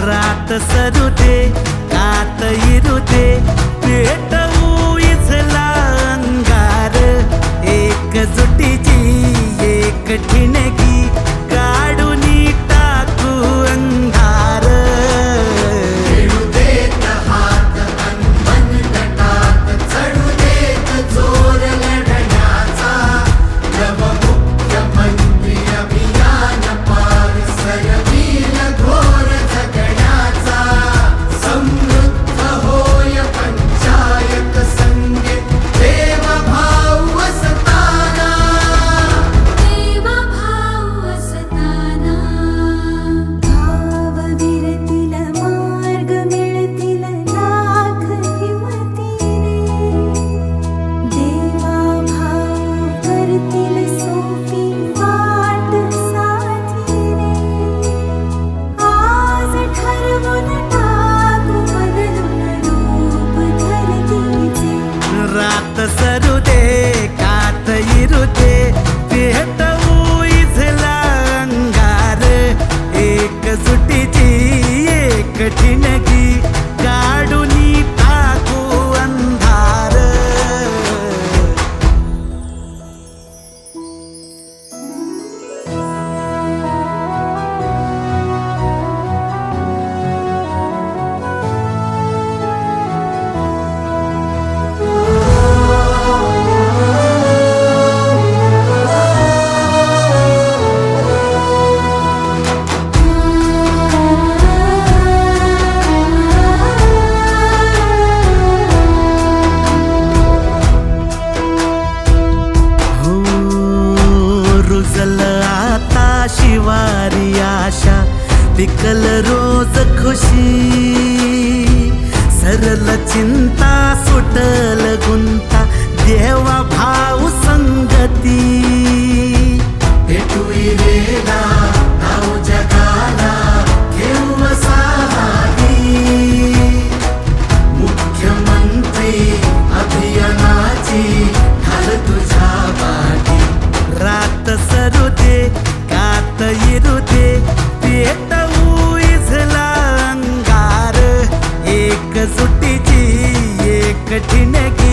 रात सरुते दे कात इरू रात सरू दे कात इरू दे रुजल आता शिवारी आशा पिकल रोज खुशी. सरल चिंता सुटल गुंता देवा भाऊ संगती. भेटुई वेदा भाऊ जगाला घेऊ मुख्यमंत्री अभियानाची negative.